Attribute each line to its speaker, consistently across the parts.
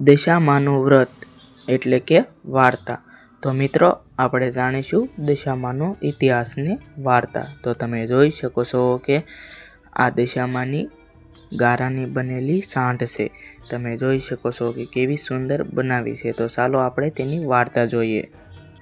Speaker 1: દશામાનું વ્રત, એટલે કે વાર્તા. તો મિત્રો, આપણે જાણીશું દશામાનો ઇતિહાસની વાર્તા. તો તમે જોઈ શકો છો કે આ દિશામાની ગારાની બનેલી સાંઢ છે. તમે જોઈ શકો છો કે કેવી સુંદર બનાવી છે. તો ચાલો આપણે તેની વાર્તા જોઈએ.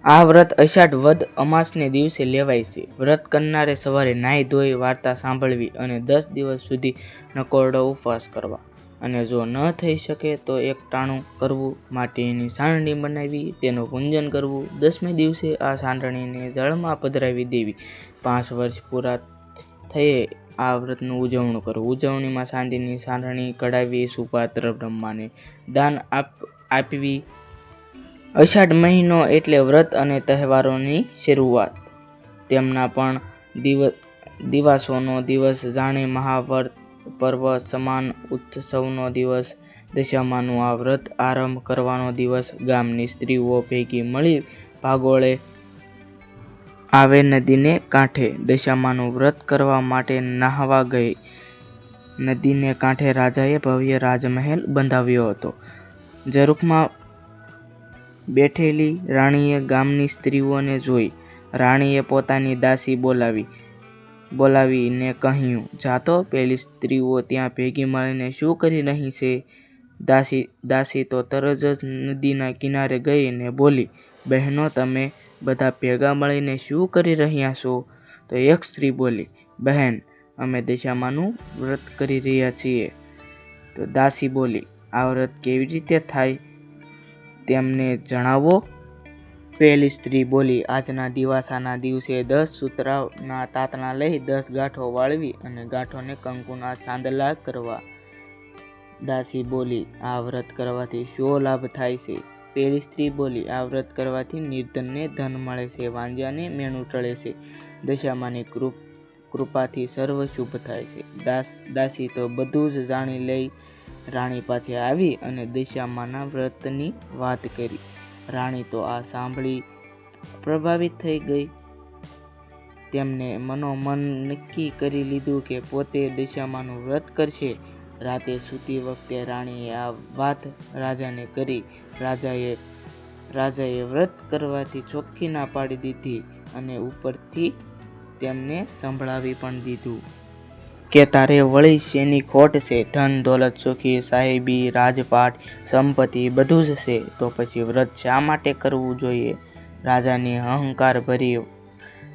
Speaker 1: આ વ્રત અષાઢ વદ અમાસને દિવસે લેવાય છે. વ્રત કરનારે સવારે નાહી ધોઈ વાર્તા સાંભળવી અને દસ દિવસ સુધી નકોરડો ઉપવાસ કરવા. અને જો ન થઈ શકે તો એક ટાણું કરવું, માટીની સાંડણી બનાવી, તેનું પૂંજન કરવું. દસમે દિવસે આ સાંડણીને જળમાં પધરાવી દેવી. પાંચ વર્ષ પૂરા થયે આ વ્રતનું ઉજવણું કરવું ઉજવણીમાં ચાંદીની સાંડણી કઢાવી, સુપાત્ર, બ્રહ્માને દાન આપ, આપવી. અષાઢ મહિનો એટલે વ્રત અને તહેવારોની શરૂઆત. તેમના પણ દિવ, દિવાસોનો દિવસ જાણે મહાવ્રત પર્વ સમાન ઉત્સવનો દિવસ, દશામાનું આ વ્રત આરંભ કરવાનો દિવસ, ગામની સ્ત્રીઓ ભેગી મળી ભાગોળે આવે નદીને કાંઠે. દશામાનું વ્રત કરવા માટે નહાવા ગઈ નદીને કાંઠે રાજાએ ભવ્ય રાજમહેલ બંધાવ્યો હતો. ઝરૂખમાં બેઠેલી રાણીએ ગામની સ્ત્રીઓને જોઈ. રાણીએ પોતાની દાસી બોલાવી. બોલાવીને કહ્યું જાતો પેલી સ્ત્રીઓ ત્યાં ભેગી મળીને શું કરી રહી છે? દાસી દાસી તો તરત જ નદીના કિનારે ગઈ ને બોલી, બહેનો, તમે બધા ભેગા મળીને શું કરી રહ્યા છો? તો એક સ્ત્રી બોલી, બહેન, અમે દિશામાનું વ્રત કરી રહ્યા છીએ. તો દાસી બોલી, આ વ્રત કેવી રીતે થાય? તેમને જણાવો. પહેલી સ્ત્રી બોલી, આજના દિવાસાના દિવસે દસ સૂતરાના તાતણા લઈ દસ ગાંઠો વાળવી અને ગાંઠોને કંકુના છાંદલા કરવા. દાસી બોલી, આ વ્રત કરવાથી શો લાભ થાય છે? પહેલી સ્ત્રી બોલી, આ વ્રત કરવાથી નિર્ધનને ધન મળે છે વાંજ્યાને મેણું ટળે છે, દશામાની કૃપ, કૃપાથી સર્વ શુભ થાય છે. દાસ, દાસી તો બધું જ જાણી લઈ રાણી પાસે આવી અને દશામાના વ્રતની વાત કરી. રાણી તો આ સાંભળી પ્રભાવિત થઈ ગઈ. તેમને મનોમન નક્કી કરી લીધું કે પોતે દશામાનું વ્રત કરશે. રાતે સૂતી વખતે રાણીએ આ વાત રાજાને કરી. રાજાએ રાજાએ વ્રત કરવાથી ચોખ્ખી ના પાડી દીધી અને ઉપરથી તેમને સંભળાવી પણ દીધું. કે તારે વળી શેની ખોટ છે? ધન, દોલત, સુખી, સાહેબી, રાજપાટ, સંપત્તિ બધું જ છે. તો પછી વ્રત શા માટે કરવું જોઈએ? રાજાની અહંકાર ભરી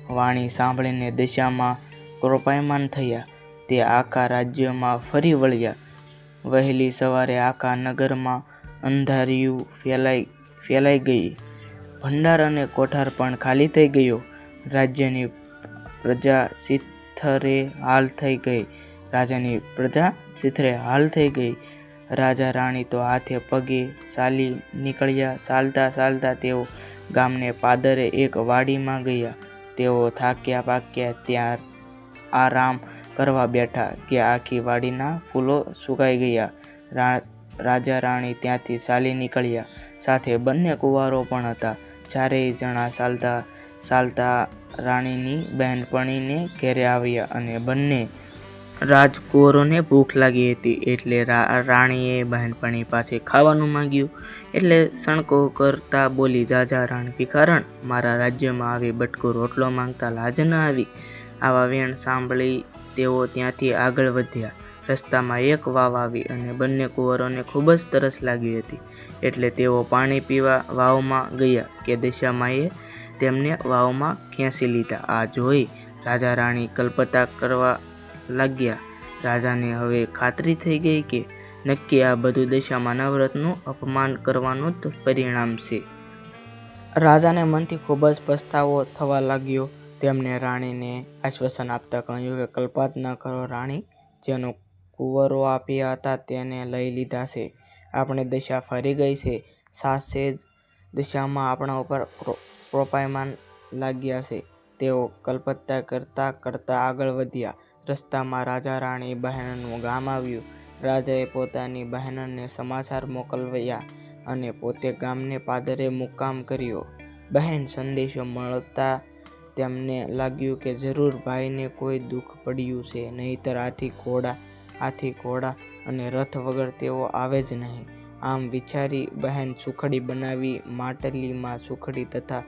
Speaker 1: વાણી સાંભળીને દિશામાં કૃપાયમાન થયા. તે આખા રાજ્યમાં ફરી વળ્યા. વહેલી સવારે આખા નગરમાં અંધારિયું ફેલાઈ ફેલાઈ ગઈ. ભંડાર અને કોઠાર પણ ખાલી થઈ ગયો. રાજ્યની પ્રજા સિથરે હાલ થઈ ગઈ. રાજાની પ્રજા સિથરે હાલ થઈ ગઈ. રાજા રાણી તો હાથે પગે ચાલી નીકળ્યા. ચાલતા ચાલતા તેઓ ગામને પાદરે એક વાડીમાં ગયા. તેઓ થાક્યા પાક્યા ત્યાં આરામ કરવા બેઠા કે આખી વાડીના ફૂલો સુકાઈ ગયા. રાજા રાણી ત્યાંથી ચાલી નીકળ્યા. સાથે બંને કુંવારો પણ હતા. ચારેય જણા ચાલતા ચાલતા રાણીની બહેનપણીને ઘેરે આવ્યા અને બંને રાજકુંવરોને ભૂખ લાગી હતી એટલે રાણીએ બહેનપણી પાસે ખાવાનું માંગ્યું એટલે સણકો કરતા બોલી, જાજા રાણી ભિખારણ મારા રાજ્યમાં આવી બટકો રોટલો માંગતા લાજ ન આવી. આવા વેણ સાંભળી તેઓ ત્યાંથી આગળ વધ્યા. રસ્તામાં એક વાવ આવી અને બંને કુંવરોને ખૂબ જ તરસ લાગી હતી એટલે તેઓ પાણી પીવા વાવમાં ગયા કે દશામાએ તેમને વાવમાં ખેંચી લીધા. આ જોઈ રાજા રાણી કલ્પતા કરવા લાગ્યા. રાજાને હવે ખાતરી થઈ ગઈ કે નક્કી આ બધું દશામાં વ્રતનું અપમાન કરવાનું જ પરિણામ છે. રાજાને મનથી ખૂબ જ પસ્તાવો થવા લાગ્યો. તેમણે રાણીને આશ્વાસન આપતા કહ્યું કે કલ્પાત ન કરો રાણી, જેનો કુંવરો આપ્યા હતા તેને લઈ લીધા છે. આપણે દશા ફરી ગઈ છે. સાસે જ દશામાં આપણા ઉપર ક્રોપાયમાન લાગ્યા છે. તેઓ કલ્પતા કરતા કરતા આગળ વધ્યા. રસ્તામાં રાજા રાણી બહેનનું ગામ આવ્યું. રાજાએ પોતાની બહેનને સમાચાર મોકલવ્યા અને પોતે ગામને પાદરે મુકામ કર્યો. બહેન સંદેશો મળતા તેમને લાગ્યું કે જરૂર ભાઈને કોઈ દુઃખ પડ્યું છે, નહીંતર આથી ઘોડા આથી ઘોડા અને રથ વગર તેઓ આવે જ નહીં. આમ વિચારી બહેન સુખડી બનાવી માટલીમાં સુખડી તથા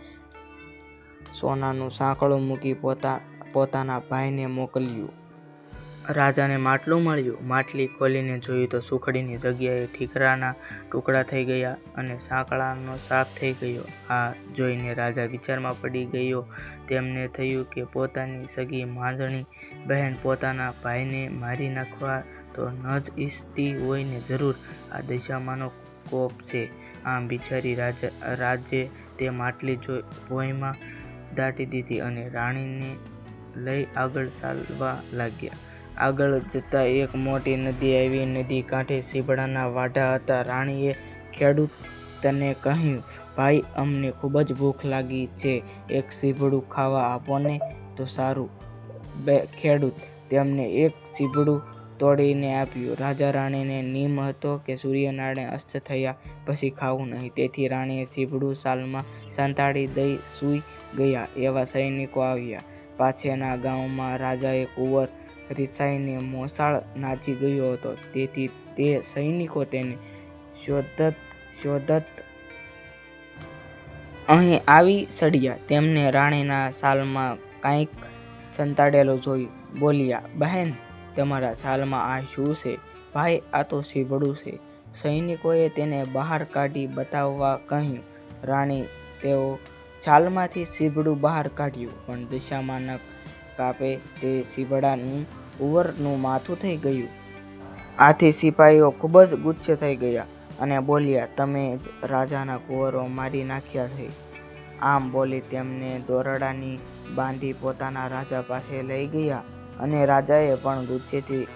Speaker 1: સોનાનું સાંકળું મૂકી પોતા, પોતાના ભાઈને મોકલ્યું. રાજાને માટલું મળ્યું. માટલી ખોલીને જોયું તો સુખડીની જગ્યાએ ઠીકરાના ટુકડા થઈ ગયા અને સાંકળાનો સાફ થઈ ગયો. આ જોઈને રાજા વિચારમાં પડી ગયો. તેમને થયું કે પોતાની સગી માંજણી બહેન પોતાના ભાઈને મારી નાખવા તો ન જ ઈચ્છતી હોય ને જરૂર આ દશામાંનો કોપ છે. આમ બિચારી રાજા, રાજે તે માટલી જો ભોયમાં દાટી દીધી અને રાણીને લઈ આગળ ચાલવા લાગ્યા. આગળ જતાં એક મોટી નદી આવી. નદી કાંઠે સીબડાના વાઢા હતા. રાણીએ ખેડૂતને કહ્યું, ભાઈ, અમને ખૂબ જ ભૂખ લાગી છે. એક સીબડું ખાવા આપો ને તો સારું. બે ખેડૂત, તેમને એક સીબડું તોડીને આપ્યું. રાજા રાણીને નિયમ હતો કે સૂર્યનારાયણ અસ્ત થયા પછી ખાવું નહીં. તેથી રાણીએ સીભડું સાલમાં સંતાડી દઈ સૂઈ ગયા એવા સૈનિકો આવ્યા. પાછળના ગામમાં રાજાએ કુંવર રિસાઈને મોસાળ નાચી ગયો હતો. તેથી તે સૈનિકો તેને શોધત શોધત અહીં આવી સડ્યા. તેમને રાણીના સાલમાં કાંઈક સંતાડેલું જોઈ બોલ્યા, બહેન તમારા સાલમાં આ શું છે? ભાઈ, આ તો સીબડું છે. સૈનિકોએ તેને બહાર કાઢી બતાવવા કહ્યું, રાણી, તેઓ છાલમાંથી સીબડું બહાર કાઢ્યું, પણ દિશામાં નખ કાપે તે સીબડાનું ઉવરનું માથું થઈ ગયું. આથી સિપાહીઓ ખૂબ જ ગુચ્છ થઈ ગયા અને બોલ્યા, તમે જ રાજાના કુંવરો મારી નાખ્યા છે. આમ બોલી તેમને દોરડાની બાંધી પોતાના રાજા પાસે લઈ ગયા. અને રાજાએ પણ ગુચ્છેથી,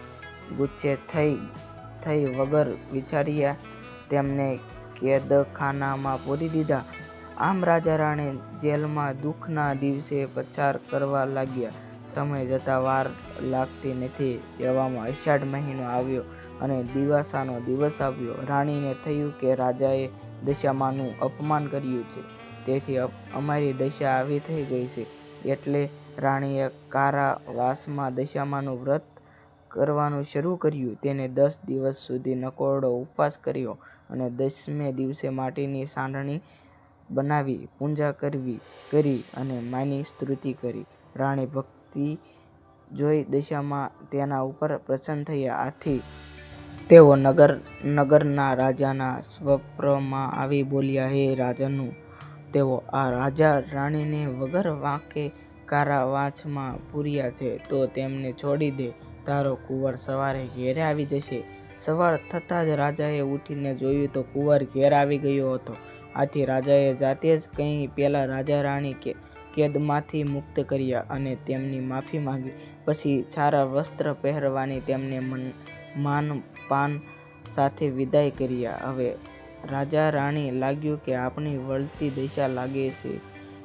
Speaker 1: ગુચ્છે થઈ થઈ વગર વિચાર્યા તેમને કેદખાનામાં પૂરી દીધા. આમ રાજા રાણી જેલમાં દુઃખના દિવસે પસાર કરવા લાગ્યા. સમય જતાં વાર લાગતી નથી, એવામાં અષાઢ મહિનો આવ્યો અને દિવાસાનો દિવસ આવ્યો. રાણીને થયું કે રાજાએ દશામાનું અપમાન કર્યું છે. તેથી અમારી દશા આવી થઈ ગઈ છે. એટલે રાણીએ કારાવાસમાં દશામાનું વ્રત કરવાનું શરૂ કર્યું. તેને દસ દિવસ સુધી નકોરડો ઉપવાસ કર્યો અને દસમે દિવસે માટીની સાંડણી બનાવી, પૂજા કરવી, કરી અને માની સ્તુતિ કરી. રાણી ભક્તિ જોઈ દશામાં તેના ઉપર પ્રસન્ન થયા. આથી તેઓ નગર, નગરના રાજાના સ્વપ્નમાં આવી બોલ્યા, હે રાજાનું, તેઓ આ રાજા રાણીને વગર વાંકે કારાવાસમાં પૂર્યા છે, તો તેમને છોડી દે. તારો કુંવર સવારે ઘેરે આવી જશે. સવાર થતાં જ રાજાએ ઉઠીને જોયું તો કુંવર ઘેર આવી ગયો હતો. આથી રાજાએ જાતે જ કંઈ પહેલાં રાજા રાણી કે, કેદમાંથી મુક્ત કર્યા અને તેમની માફી માંગી. પછી સારા વસ્ત્ર પહેરવાની તેમને મન માન પાન સાથે વિદાય કર્યા. હવે રાજા રાણી લાગ્યું કે આપણી વળતી દિશા લાગે છે.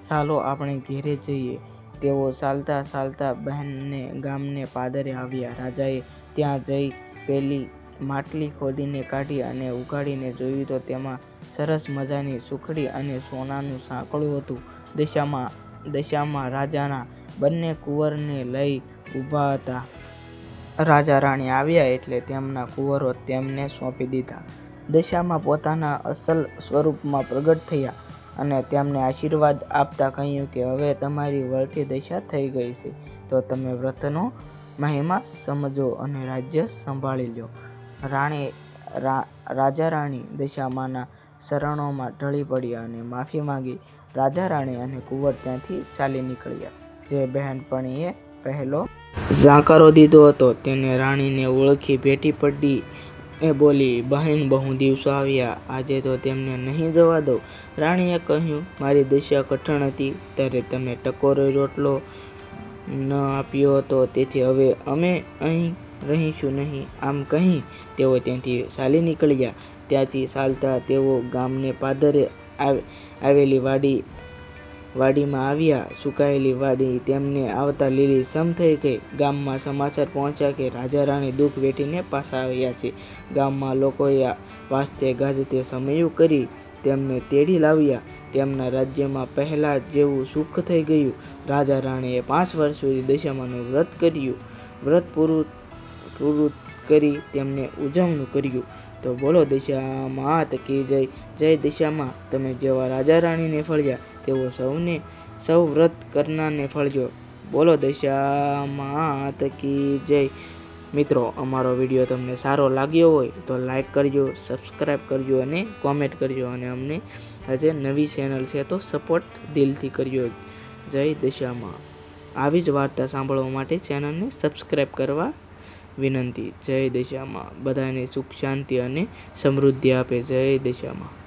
Speaker 1: ચાલો આપણે ઘેરે જઈએ. તેઓ ચાલતા ચાલતા બહેનને ગામને પાદરે આવ્યા. રાજાએ ત્યાં જઈ પેલી માટલી ખોદીને કાઢી અને ઉગાડીને જોયું તો તેમાં સરસ મજાની સુખડી અને સોનાનું સાંકળું હતું. દિશામાં, દશામાં રાજાના બંને કુંવરને લઈ ઊભા હતા. રાજા રાણી આવ્યા એટલે તેમના કુંવરો તેમને સોંપી દીધા. દશામાં પોતાના અસલ સ્વરૂપમાં પ્રગટ થયા. અને તેમને આશીર્વાદ આપતા કહ્યું કે હવે તમારી વળતી દશા થઈ ગઈ છે. તો તમે વ્રતનો મહિમા સમજો અને રાજ્ય સંભાળી લો. રાણી રાજા રાણી દશામાના શરણોમાં ઢળી પડ્યા અને માફી માંગી. રાજા રાણી અને કુંવર ત્યાંથી ચાલી નીકળ્યા. જે બહેનપણીએ પહેલો ઝાંકારો દીધો હતો. તેને રાણીને ઓળખી ભેટી પડી એ બોલી, બહેન, બહુ દિવસો આવ્યા. આજે તો તેમને નહીં જવા દો રાણીએ કહ્યું, મારી દશા કઠણ હતી. ત્યારે તમે ટકોરો રોટલો ન આપ્યો હતો. તેથી હવે અમે અહીં રહીશું નહીં. આમ કહી તેઓ ત્યાંથી ચાલી નીકળ્યા. ત્યાંથી ચાલતા તેઓ ગામને પાદરે આવેલી વાડી વાડીમાં આવ્યા, સુકાયેલી વાડી તેમને આવતા લીલી સમ થઈ ગઈ. ગામમાં સમાચાર પહોંચ્યા કે રાજા રાણી દુઃખ વેઠીને પાછા આવ્યા છે. ગામમાં લોકોએ વાસ્તે ગાજતે સમયું કરી તેમને તેડી લાવ્યા. તેમના રાજ્યમાં પહેલાં જેવું સુખ થઈ ગયું. રાજા રાણીએ પાંચ વર્ષ સુધી દશામાનું વ્રત કર્યું. વ્રત પૂરું પૂરું કરી તેમને ઉજવણું કર્યું. તો બોલો દિશામાં તકી જય જય દિશામાં. તમે જેવા રાજા રાણીને ફળ્યા તેવો સૌને, સૌ વ્રત કરનારને ફળજો. બોલો દિશામાં હાથ કી જય. મિત્રો, અમારો વીડિયો તમને સારો લાગ્યો હોય તો લાઈક કરજો સબસ્ક્રાઈબ કરજો અને કોમેન્ટ કરજો અને અમને આજે નવી ચેનલ છે તો સપોર્ટ દિલથી કરજો. જય દશામાં આવી જ વાર્તા સાંભળવા માટે ચેનલને સબસ્ક્રાઈબ કરવા વિનંતી. જય દિશામાં બધાને સુખ, શાંતિ અને સમૃદ્ધિ આપે. જય દિશામાં